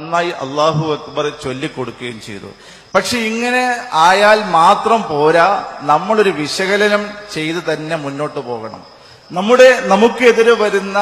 നന്നായി അള്ളാഹു അക്ബർ ചൊല്ലിക്കൊടുക്കുകയും ചെയ്തു. പക്ഷെ ഇങ്ങനെ ആയാൽ മാത്രം പോരാ നമ്മളൊരു വിശകലനം ചെയ്ത് തന്നെ മുന്നോട്ട് പോകണം. നമ്മുടെ നമുക്കെതിരെ വരുന്ന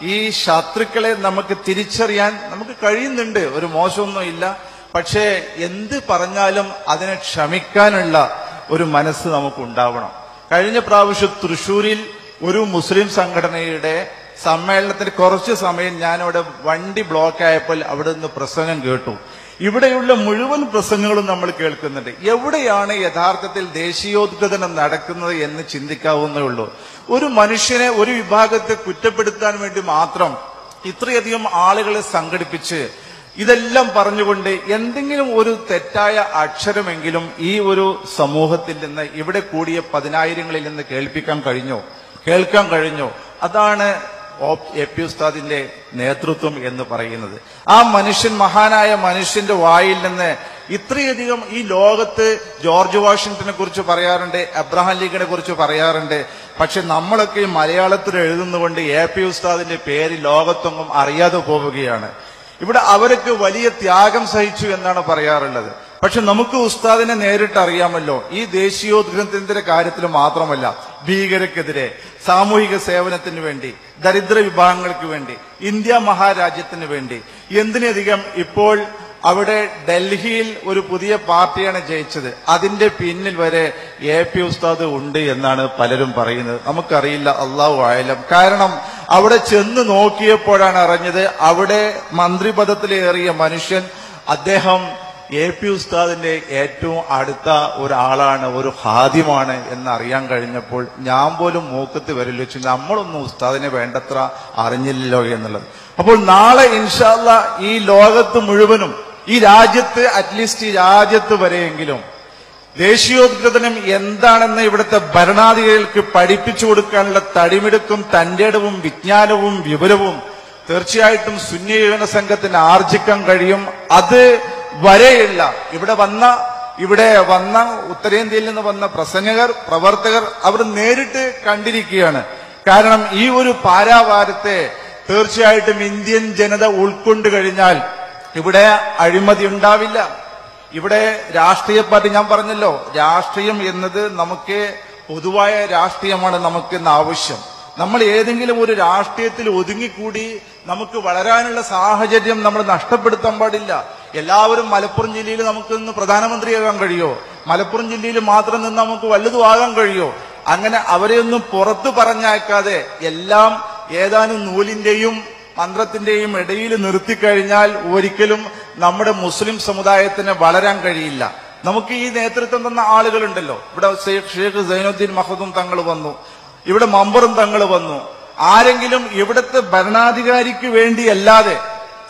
ഈ ശത്രുക്കളെ നമുക്ക് തിരിച്ചറിയാൻ നമുക്ക് കഴിയുന്നുണ്ട്. ഒരു മോശമൊന്നും ഇല്ല. പക്ഷേ എന്ത് പറഞ്ഞാലും അതിനെ ക്ഷമിക്കാനുള്ള ഒരു മനസ്സ് നമുക്കുണ്ടാവണം. കഴിഞ്ഞ പ്രാവശ്യം തൃശൂരിൽ ഒരു മുസ്ലിം സംഘടനയുടെ സമ്മേളനത്തിന് കുറച്ച് സമയം ഞാനവിടെ വണ്ടി ബ്ലോക്ക് ആയപ്പോൾ അവിടെ നിന്ന് പ്രസംഗം കേട്ടു. ഇവിടെയുള്ള മുഴുവൻ പ്രസംഗങ്ങളും നമ്മൾ കേൾക്കുന്നുണ്ട്. എവിടെയാണ് യഥാർത്ഥത്തിൽ ദേശീയോദ്ഗ്രഥനം നടക്കുന്നത് എന്ന് ചിന്തിക്കാവുന്നേ ഉള്ളൂ. ഒരു മനുഷ്യനെ ഒരു വിഭാഗത്തെ കുറ്റപ്പെടുത്താൻ വേണ്ടി മാത്രം ഇത്രയധികം ആളുകളെ സംഘടിപ്പിച്ച് ഇതെല്ലാം പറഞ്ഞുകൊണ്ട് എന്തെങ്കിലും ഒരു തെറ്റായ അക്ഷരമെങ്കിലും ഈ ഒരു സമൂഹത്തിൽ നിന്ന് ഇവിടെ കൂടിയ പതിനായിരങ്ങളിൽ നിന്ന് കേൾപ്പിക്കാൻ കഴിഞ്ഞോ? കേൾക്കാൻ കഴിഞ്ഞോ? അതാണ് എ ഉസ്താദിന്റെ നേതൃത്വം എന്ന് പറയുന്നത്. ആ മനുഷ്യൻ മഹാനായ മനുഷ്യന്റെ വായിൽ നിന്ന് ഇത്രയധികം ഈ ലോകത്ത് ജോർജ് വാഷിങ്ടനെ കുറിച്ച് പറയാറുണ്ട് അബ്രഹാം ലീഗിനെ കുറിച്ച് പറയാറുണ്ട്. പക്ഷെ നമ്മളൊക്കെ മലയാളത്തിൽ എഴുതുന്നതുകൊണ്ട് എ പി ഉസ്താദിന്റെ പേര് ലോകത്തൊന്നും അറിയാതെ പോവുകയാണ്. ഇവിടെ അവരൊക്കെ വലിയ ത്യാഗം സഹിച്ചു എന്നാണ് പറയാറുള്ളത്. പക്ഷെ നമുക്ക് ഉസ്താദിനെ നേരിട്ട് അറിയാമല്ലോ ഈ ദേശീയോദ്ഗ്രഹത്തിന്റെ കാര്യത്തിൽ മാത്രമല്ല ഭീകരക്കെതിരെ സാമൂഹിക സേവനത്തിന് വേണ്ടി ദരിദ്ര വിഭാഗങ്ങൾക്ക് വേണ്ടി ഇന്ത്യ മഹാരാജ്യത്തിന് വേണ്ടി. എന്തിനധികം ഇപ്പോൾ അവിടെ ഡൽഹിയിൽ ഒരു പുതിയ പാർട്ടിയാണ് ജയിച്ചത്. അതിന്റെ പിന്നിൽ വരെ എ പി ഉസ്താദ് ഉണ്ട് എന്നാണ് പലരും പറയുന്നത്. നമുക്കറിയില്ല അള്ളാഹു ആയാലും കാരണം അവിടെ ചെന്ന് നോക്കിയപ്പോഴാണ് അറിഞ്ഞത് അവിടെ മന്ത്രിപദത്തിലേറിയ മനുഷ്യൻ അദ്ദേഹം എ പി ഉസ്താദിന്റെ ഏറ്റവും അടുത്ത ഒരാളാണ് ഒരു ഹാദ്യമാണ് എന്നറിയാൻ കഴിഞ്ഞപ്പോൾ ഞാൻ പോലും മൂക്കത്ത് വരില്ല വെച്ച് നമ്മളൊന്നും ഉസ്താദിനെ വേണ്ടത്ര അറിഞ്ഞില്ലല്ലോ എന്നുള്ളത്. അപ്പോൾ നാളെ ഇൻഷാല്ല ഈ ലോകത്ത് മുഴുവനും ഈ രാജ്യത്ത് അറ്റ്ലീസ്റ്റ് ഈ രാജ്യത്ത് വരെയെങ്കിലും ദേശീയോദ്ഗ്രഥനം എന്താണെന്ന് ഇവിടുത്തെ ഭരണാധികാരികൾക്ക് പഠിപ്പിച്ചു കൊടുക്കാനുള്ള തടിമിടുക്കും തന്റേടവും വിജ്ഞാനവും വിവരവും തീർച്ചയായിട്ടും സുന്നി സംഘത്തിന് ആർജിക്കാൻ കഴിയും. അത് വരെയുള്ള ഇവിടെ വന്ന ഇവിടെ വന്ന ഉത്തരേന്ത്യയിൽ നിന്ന് വന്ന പ്രസംഗകർ പ്രവർത്തകർ അവർ നേരിട്ട് കണ്ടിരിക്കുകയാണ്. കാരണം ഈ ഒരു പാരാവാരത്തെ തീർച്ചയായിട്ടും ഇന്ത്യൻ ജനത ഉൾക്കൊണ്ടു കഴിഞ്ഞാൽ ഇവിടെ അഴിമതി ഉണ്ടാവില്ല. ഇവിടെ രാഷ്ട്രീയ പാർട്ടി ഞാൻ പറഞ്ഞല്ലോ രാഷ്ട്രീയം എന്നത് നമുക്ക് പൊതുവായ രാഷ്ട്രീയമാണ് നമുക്ക് ഇന്ന് ആവശ്യം. നമ്മൾ ഏതെങ്കിലും ഒരു രാഷ്ട്രീയത്തിൽ ഒതുങ്ങിക്കൂടി നമുക്ക് വളരാനുള്ള സാഹചര്യം നമ്മൾ നഷ്ടപ്പെടുത്താൻ പാടില്ല. എല്ലാവരും മലപ്പുറം ജില്ലയിൽ നമുക്ക് ഇന്ന് പ്രധാനമന്ത്രിയാകാൻ കഴിയോ? മലപ്പുറം ജില്ലയിൽ മാത്രം നിന്ന് നമുക്ക് ആകാൻ കഴിയോ? അങ്ങനെ അവരെയൊന്നും പുറത്തു പറഞ്ഞയക്കാതെ എല്ലാം ഏതാനും നൂലിന്റെയും മന്ത്രത്തിന്റെയും ഇടയിൽ നിർത്തിക്കഴിഞ്ഞാൽ ഒരിക്കലും നമ്മുടെ മുസ്ലിം സമുദായത്തിന് വളരാൻ കഴിയില്ല. നമുക്ക് ഈ നേതൃത്വം തന്ന ആളുകളുണ്ടല്ലോ. ഇവിടെ ഷെയ്ഖ് സൈനുദ്ദീൻ മഹദും തങ്ങൾ വന്നു. ഇവിടെ മമ്പറും തങ്ങൾ വന്നു. ആരെങ്കിലും ഇവിടുത്തെ ഭരണാധികാരിക്ക് വേണ്ടിയല്ലാതെ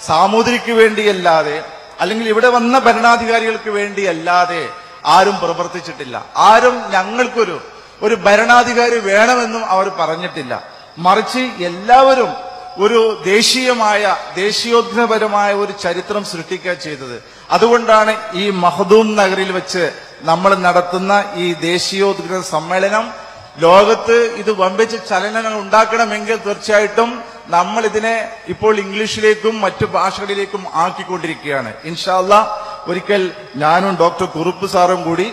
സാമൂതിരിക്ക് വേണ്ടിയല്ലാതെ അല്ലെങ്കിൽ ഇവിടെ വന്ന ഭരണാധികാരികൾക്ക് വേണ്ടി അല്ലാതെ ആരും പ്രവർത്തിച്ചിട്ടില്ല. ആരും ഞങ്ങൾക്കൊരു ഒരു ഭരണാധികാരി വേണമെന്നും അവർ പറഞ്ഞിട്ടില്ല. മറിച്ച് എല്ലാവരും ഒരു ദേശീയമായ ദേശീയോദ്ഗ്രപരമായ ഒരു ചരിത്രം സൃഷ്ടിക്കുക ചെയ്തത്. അതുകൊണ്ടാണ് ഈ മഹദൂം നഗറിൽ വെച്ച് നമ്മൾ നടത്തുന്ന ഈ ദേശീയോദ്ഗ്രഹ സമ്മേളനം. ലോകത്ത് ഇത് വമ്പിച്ച ചലനങ്ങൾ ഉണ്ടാക്കണമെങ്കിൽ തീർച്ചയായിട്ടും നമ്മൾ ഇതിനെ ഇപ്പോൾ ഇംഗ്ലീഷിലേക്കും മറ്റു ഭാഷകളിലേക്കും ആക്കിക്കൊണ്ടിരിക്കുകയാണ്. ഇൻഷാല്ല ഒരിക്കൽ ഞാനും ഡോക്ടർ കുറുപ്പ് സാറും കൂടി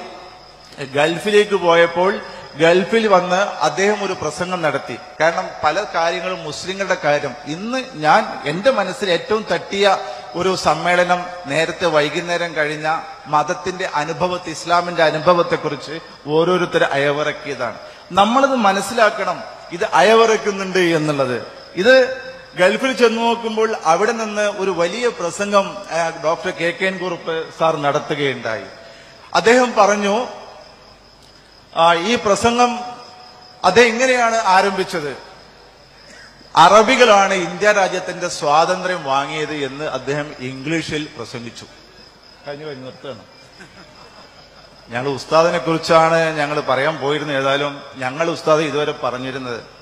ഗൾഫിലേക്ക് പോയപ്പോൾ ഗൾഫിൽ വന്ന് അദ്ദേഹം ഒരു പ്രസംഗം നടത്തി. കാരണം പല കാര്യങ്ങളും മുസ്ലിങ്ങളുടെ കാര്യം. ഇന്ന് ഞാൻ എന്റെ മനസ്സിൽ ഏറ്റവും തട്ടിയ ഒരു സമ്മേളനം നേരത്തെ വൈകുന്നേരം കഴിഞ്ഞ മതത്തിന്റെ അനുഭവത്തെ ഇസ്ലാമിന്റെ അനുഭവത്തെക്കുറിച്ച് ഓരോരുത്തർ അയവിറക്കിയതാണ്. നമ്മളത് മനസ്സിലാക്കണം. ഇത് അയവിറക്കുന്നുണ്ട് എന്നുള്ളത്. ഇത് ഗൾഫിൽ ചെന്ന് നോക്കുമ്പോൾ അവിടെ നിന്ന് ഒരു വലിയ പ്രസംഗം doctor K K Kurup sir നടത്തുകയുണ്ടായി. അദ്ദേഹം പറഞ്ഞു ഈ പ്രസംഗം അദ്ദേഹം ഇങ്ങനെയാണ് ആരംഭിച്ചത്? അറബികളാണ് ഇന്ത്യ രാജ്യത്തിന്റെ സ്വാതന്ത്ര്യം വാങ്ങിയത് എന്ന് അദ്ദേഹം ഇംഗ്ലീഷിൽ പ്രസംഗിച്ചു. കഴിഞ്ഞു കഴിഞ്ഞു നിർത്തുകയാണ്. ഞങ്ങൾ ഉസ്താദിനെ കുറിച്ചാണ് ഞങ്ങൾ പറയാൻ പോയിരുന്നത്. ഏതായാലും ഞങ്ങൾ ഉസ്താദ് ഇതുവരെ പറഞ്ഞിരുന്നത്.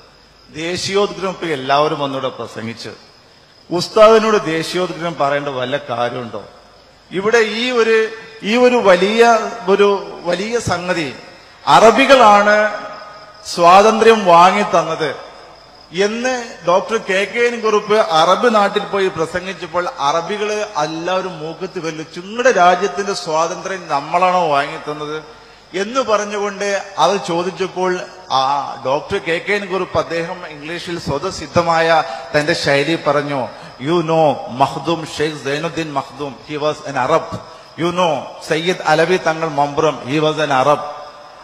ദേശീയോദ്ഗ്രഹം എല്ലാവരും ഒന്നുകൂടെ പ്രസംഗിച്ച്. ഉസ്താദിനോട് ദേശീയോദ്ഗ്രഹം പറയേണ്ട വല്ല കാര്യമുണ്ടോ? ഇവിടെ ഈ ഒരു ഈ ഒരു വലിയ ഒരു വലിയ സംഗതി അറബികളാണ് സ്വാതന്ത്ര്യം വാങ്ങി തന്നത് എന്ന് doctor K K N Kurup Arab നാട്ടിൽ പോയി പ്രസംഗിച്ചപ്പോൾ അറബികൾ എല്ലാവരും മൂക്കത്ത് കൊല്ലു ചുങ്ങളുടെ രാജ്യത്തിന്റെ സ്വാതന്ത്ര്യം നമ്മളാണോ വാങ്ങിത്തന്നത് എന്ന് പറഞ്ഞുകൊണ്ട് അത് ചോദിച്ചപ്പോൾ ആ doctor K K N Kurup അദ്ദേഹം ഇംഗ്ലീഷിൽ സ്വതസിദ്ധമായ തന്റെ ശൈലി പറഞ്ഞു. You know Makhdoom Sheikh Zainuddin Makhdoom he was an Arab you know Sayyid Alavi Thangal Mampuram he was an Arab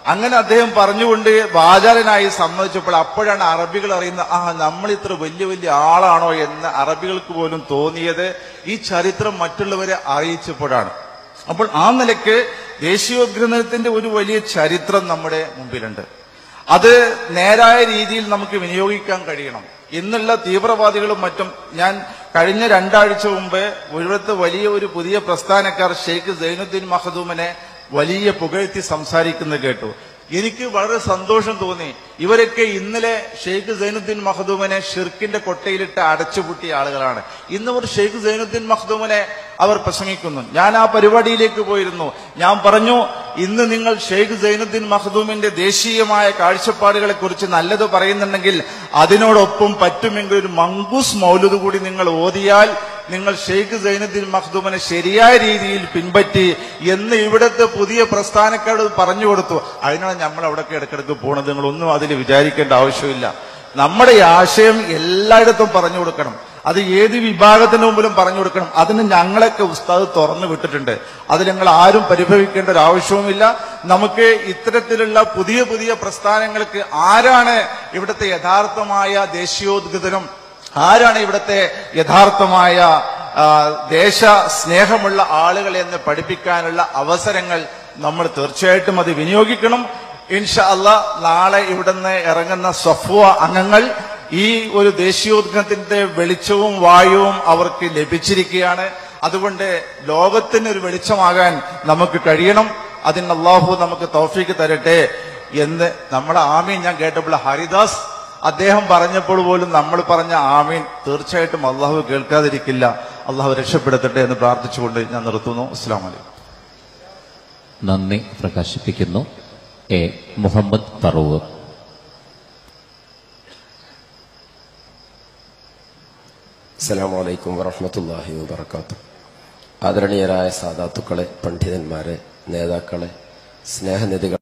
അങ്ങനെ അദ്ദേഹം പറഞ്ഞുകൊണ്ട് വാചാലനായി സമ്മതിച്ചപ്പോൾ അപ്പോഴാണ് അറബികൾ അറിയുന്നത് ആ നമ്മൾ ഇത്ര വലിയ വലിയ ആളാണോ എന്ന് അറബികൾക്ക് പോലും തോന്നിയത് ഈ ചരിത്രം മറ്റുള്ളവരെ അറിയിച്ചപ്പോഴാണ്. അപ്പോൾ ആ നിലയ്ക്ക് ദേശീയോദ്ഗ്രഥനത്തിന്റെ ഒരു വലിയ ചരിത്രം നമ്മുടെ മുമ്പിലുണ്ട്. അത് നേരായ രീതിയിൽ നമുക്ക് വിനിയോഗിക്കാൻ കഴിയണം. ഇന്നുള്ള തീവ്രവാദികളും മറ്റും ഞാൻ കഴിഞ്ഞ രണ്ടാഴ്ച മുമ്പ് ഒരിടത്ത് വലിയ ഒരു പുതിയ പ്രസ്ഥാനക്കാർ ഷെയ്ഖ് സൈനുദ്ദീൻ മഹദൂമിനെ വലിയ പുകഴ്ത്തി സംസാരിക്കുന്നത് കേട്ടു. എനിക്ക് വളരെ സന്തോഷം തോന്നി. ഇവരൊക്കെ ഇന്നലെ ഷെയ്ഖ് സൈനുദ്ദീൻ മഹദൂമിനെ ഷിർക്കിന്റെ കൊട്ടയിലിട്ട് അടച്ചുപൂട്ടിയ ആളുകളാണ്. ഇന്നവർ ഷെയ്ഖ് സൈനുദ്ദീൻ മഖ്ദൂമിനെ അവർ പ്രസംഗിക്കുന്നു. ഞാൻ ആ പരിപാടിയിലേക്ക് പോയിരുന്നു. ഞാൻ പറഞ്ഞു ഇന്ന് നിങ്ങൾ ഷെയ്ഖ് സൈനുദ്ദീൻ മഹദൂമിന്റെ ദേശീയമായ കാഴ്ചപ്പാടുകളെ കുറിച്ച് നല്ലത് പറയുന്നുണ്ടെങ്കിൽ അതിനോടൊപ്പം പറ്റുമെങ്കിൽ ഒരു മങ്കൂസ് മൗലത് കൂടി നിങ്ങൾ ഓതിയാൽ നിങ്ങൾ ഷെയ്ഖ് സൈനുദ്ദീൻ മഖ്ദൂമിനെ ശരിയായ രീതിയിൽ പിൻപറ്റി എന്ന് ഇവിടുത്തെ പുതിയ പ്രസ്ഥാനക്കാരോട് പറഞ്ഞു കൊടുത്തു. അതിനാണ് നമ്മൾ അവിടെയൊക്കെ ഇടക്കിടക്ക് പോണത്. നിങ്ങളൊന്നും അതിൽ വിചാരിക്കേണ്ട ആവശ്യമില്ല. നമ്മുടെ ആശയം എല്ലായിടത്തും പറഞ്ഞു കൊടുക്കണം. അത് ഏത് വിഭാഗത്തിന് മുമ്പിലും പറഞ്ഞു കൊടുക്കണം. അതിന് ഞങ്ങളൊക്കെ ഉസ്താദ് തുറന്നു വിട്ടിട്ടുണ്ട്. അത് ഞങ്ങൾ ആരും പരിഭവിക്കേണ്ട ഒരു ആവശ്യവുമില്ല. നമുക്ക് ഇത്തരത്തിലുള്ള പുതിയ പുതിയ പ്രസ്ഥാനങ്ങൾക്ക് ആരാണ് ഇവിടുത്തെ യഥാർത്ഥമായ ദേശീയോദ്ഗതനും ആരാണ് ഇവിടുത്തെ യഥാർത്ഥമായ ദേശ സ്നേഹമുള്ള ആളുകൾ എന്ന് പഠിപ്പിക്കാനുള്ള അവസരങ്ങൾ നമ്മൾ തീർച്ചയായിട്ടും അത് വിനിയോഗിക്കണം. ഇൻഷ അല്ല നാളെ ഇവിടുന്ന് ഇറങ്ങുന്ന സഫ്വ അംഗങ്ങൾ ഈ ഒരു ദേശീയോദ്ഗ്രഹത്തിന്റെ വെളിച്ചവും വായുവും അവർക്ക് ലഭിച്ചിരിക്കുകയാണ്. അതുകൊണ്ട് ലോകത്തിന് ഒരു വെളിച്ചമാകാൻ നമുക്ക് കഴിയണം. അതിന് അള്ളാഹു നമുക്ക് തോഫിക്ക് തരട്ടെ എന്ന് നമ്മുടെ ആമീൻ. ഞാൻ കേട്ടപ്പോൾ ഹരിദാസ് അദ്ദേഹം പറഞ്ഞപ്പോൾ പോലും നമ്മൾ പറഞ്ഞ ആമീൻ തീർച്ചയായിട്ടും അള്ളാഹു കേൾക്കാതിരിക്കില്ല. അള്ളാഹു രക്ഷപ്പെടുത്തട്ടെ എന്ന് പ്രാർത്ഥിച്ചുകൊണ്ട് ഞാൻ നിർത്തുന്നു. അസ്സാം വലൈക്കും നന്ദി പ്രകാശിപ്പിക്കുന്നു. എ മുഹമ്മദ് പറവൂർ അസ്സലാമു വലൈക്കും വറഹ്മത്തുള്ളാഹി വബറകാതുഹു. ആദരണീയരായ സാധാത്തുക്കളെ പണ്ഡിതന്മാരെ നേതാക്കളെ സ്നേഹനിധികൾ